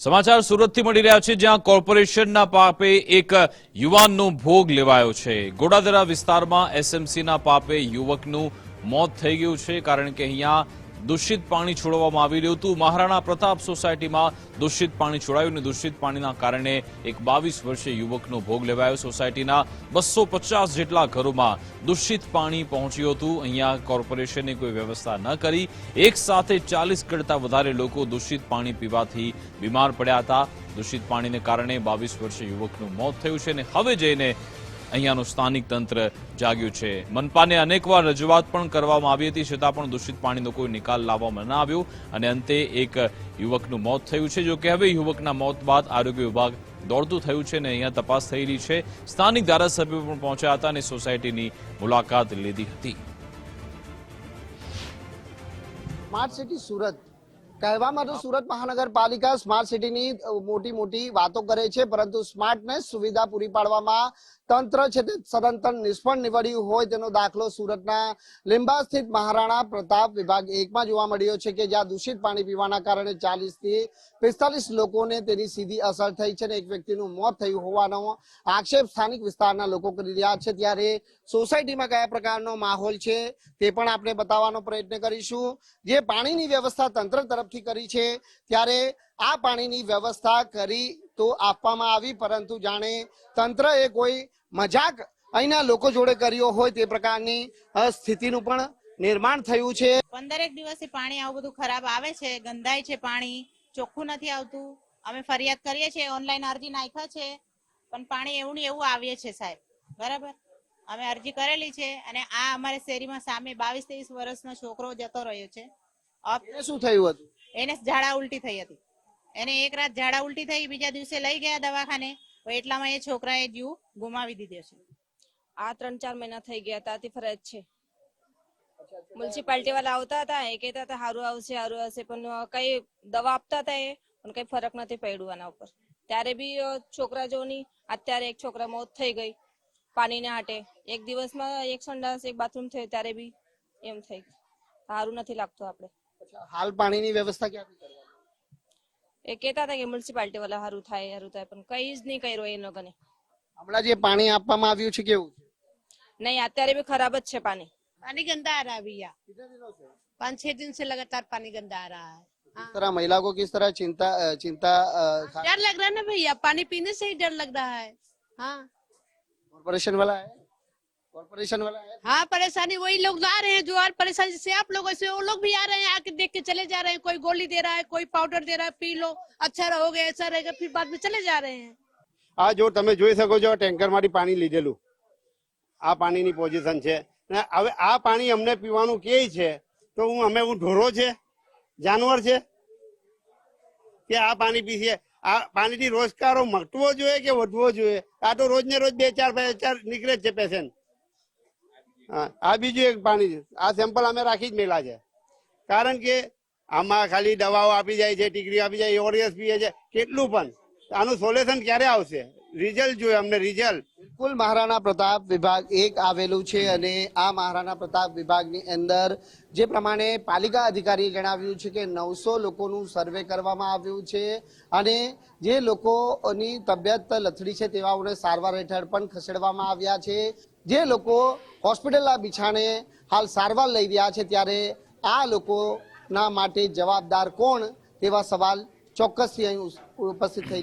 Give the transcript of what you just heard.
સમાચાર સુરતથી મળી રહ્યા છે, જ્યાં કોર્પોરેશનના પાપે એક યુવાનનો ભોગ લેવાયો છે. ગોડાદરા વિસ્તારમાં એસએમસીના પાપે યુવકનું મોત થઈ ગયું છે, કારણ કે અહીંયા દૂષિત પાણી છોડવામાં આવી રહ્યું હતું. મહારાણા પ્રતાપ સોસાયટીમાં દૂષિત પાણી છોડાયું અને દૂષિત પાણીના કારણે એક બાવીસ વર્ષીય યુવકનો ભોગ લેવાયો. સોસાયટીના બસો પચાસ જેટલા ઘરોમાં દૂષિત પાણી પહોંચ્યું હતું. અહીંયા કોર્પોરેશને કોઈ વ્યવસ્થા ન કરી. એક સાથે ચાલીસ કરતા વધારે લોકો દૂષિત પાણી પીવાથી બીમાર પડ્યા હતા. દૂષિત પાણીને કારણે બાવીસ વર્ષીય યુવકનું મોત થયું છે અને હવે જઈને અહીંયાનું સ્થાનિક તંત્ર જાગ્યું છે. મનપાને અનેકવાર રજૂઆત પણ કરવામાં આવી હતી, છતાં પણ દૂષિત પાણીનો કોઈ નિકાલ લાવવામાં ન આવ્યો અને અંતે એક યુવકનું મોત થયું છે. જો કે હવે યુવકના મોત બાદ આરોગ્ય વિભાગ દોડતું થયું છે અને અહીંયા તપાસ થઈ રહી છે. સ્થાનિક ધારાસભ્યો પણ પહોંચ્યા હતા અને સોસાયટીની મુલાકાત લીધી હતી. સ્માર્ટ સિટી સુરત કહેવામાં તો સુરત મહાનગરપાલિકા સ્માર્ટ સિટીની મોટી મોટી વાતો કરે છે, પરંતુ સ્માર્ટનેસ સુવિધા પૂરી પાડવામાં તંત્ર છે તે સદંતર નિષ્ફળ નીવડ્યું હોય તેનો દાખલો સુરતના લીંબા સ્થિત મહારાણા પ્રતાપ વિભાગ એકમાં જોવા મળ્યો છે કે જ્યાં દૂષિત પાણી પીવાના કારણે ચાલીસથી પિસ્તાલીસ લોકોને તેની સીધી અસર થઈ છે અને એક વ્યક્તિનું મોત થયું હોવાનો આક્ષેપ સ્થાનિક વિસ્તારના લોકો કરી રહ્યા છે. ત્યારે સોસાયટીમાં કયા પ્રકારનો માહોલ છે તે પણ આપણે બતાવવાનો પ્રયત્ન કરીશું. જે પાણીની વ્યવસ્થા તંત્ર તરફથી કરી છે. ત્યારે આ પાણીની વ્યવસ્થા કરી તો આપવામાં આવી, પરંતુ જાણે તંત્રએ કોઈ મજાક અહીંના લોકો જોડે કર્યો હોય તે પ્રકારની સ્થિતિનું પણ નિર્માણ થયું છે. પંદરેક દિવસથી પાણી આવું બધું ખરાબ આવે છે, ગંધાય છે પાણી, ચોખ્ખું નથી આવતું. અમે ફરિયાદ કરીએ છીએ, ઓનલાઈન અરજી નાખ્યા છે, પણ પાણી એવું ને એવું આવીએ છે સાહેબ. બરાબર? અમે અરજી કરેલી છે અને આ અમારી શેરીમાં સામે બાવીસ, ત્રેવીસ વર્ષનો છોકરો જતો રહ્યો છે. એને શું થયું હતું? એને ઝાડા ઉલટી થઈ હતી. એને એક રાત ઝાડા ઉલટી થઈ બીજા દિવસે લઈ ગયા દવાખાને. એટલામાં એ છોકરાએ જીવ ગુમાવી દીધો છે. આ ત્રણ ચાર મહિના થઈ ગયા હતા તે ફરજ છે. મ્યુનિસિપાલિટી વાળા આવતા હતા એ કહેતા હતા સારું આવશે સારું આવશે. પણ કઈ દવા આપતા હતા એ પણ કઈ ફરક નથી પડ્યું આના ઉપર. ત્યારે બી છોકરા જોની અત્યારે એક છોકરા મોત થઈ ગઈ પાણીને હાટે. એક દિવસમાં એક સંડાસ એક બાથરૂમ થયું ત્યારે બી એમ થઈ ગયું. સારું નથી લાગતું આપણે. હાલ પાણીની વ્યવસ્થા ક્યાંથી કરવાની એ કહેતા હતા કે મ્યુનિસિપાલિટી વાળા સારું થાય સારું થાય પણ કઈ જ નહીં કર્યું એ લોકોને હમણાં જે પાણી આપવામાં આવ્યું છે કેવું છે નહીં અત્યારે બી ખરાબ જ છે પાણી पानी गंदा आ रहा है भैया पाँच छह दिन से लगातार पानी गंदा आ रहा है किस तरह महिला को किस तरह चिंता अ, चिंता अ, खा- डर लग रहा है ना भैया पानी पीने से ही डर लग रहा है हाँ कॉर्पोरेशन वाला है कॉर्पोरेशन वाला है हाँ परेशानी वही लोग ला रहे हैं जो और परेशानी जैसे आप लोग ऐसे वो लोग भी आ रहे हैं आके देख के चले जा रहे हैं कोई गोली दे रहा है कोई पाउडर दे रहा है पी लो अच्छा रहोगे ऐसा रहेगा फिर बाद में चले जा रहे हैं આ જો તમે જોઈ શકો છો ટેન્કર માંથી પાણી લીધેલું આ પાણીની પોઝિશન છે અને હવે આ પાણી અમને પીવાનું કે છે તો હું અમે હું ઢોરો છે જાનવર છે કે આ પાણી પીશે આ પાણીથી રોજગારો મટવો જોઈએ કે વધવો જોઈએ આ તો રોજ ને રોજ બે ચાર બે ચાર નીકળે જ છે પેશન્ટ હા આ બીજું એક પાણી આ સેમ્પલ અમે રાખી જ મેલા છે. કારણ કે આમાં ખાલી દવાઓ આપી જાય છે ટીકડી આપી જાય ઓરિયસ પીએ છે, કેટલું પણ. આનું સોલ્યુશન ક્યારે આવશે? રિઝલ્ટ જોઈએ અમને, રિઝલ્ટ. બિલકુલ મહારાણા પ્રતાપ વિભાગ એક આવેલું છે અને આ મહારાણા પ્રતાપ વિભાગની અંદર જે પ્રમાણે પાલિકા અધિકારીએ જણાવ્યું છે કે નવસો લોકોનું સર્વે કરવામાં આવ્યું છે અને જે લોકોની તબિયત લથડી છે તેવાઓને સારવાર હેઠળ પણ ખસેડવામાં આવ્યા છે. જે લોકો હોસ્પિટલના બિછાણે હાલ સારવાર લઈ રહ્યા છે ત્યારે આ લોકોના માટે જવાબદાર કોણ તેવા સવાલ ચોક્કસથી અહીં ઉપસ્થિત થઈ રહ્યા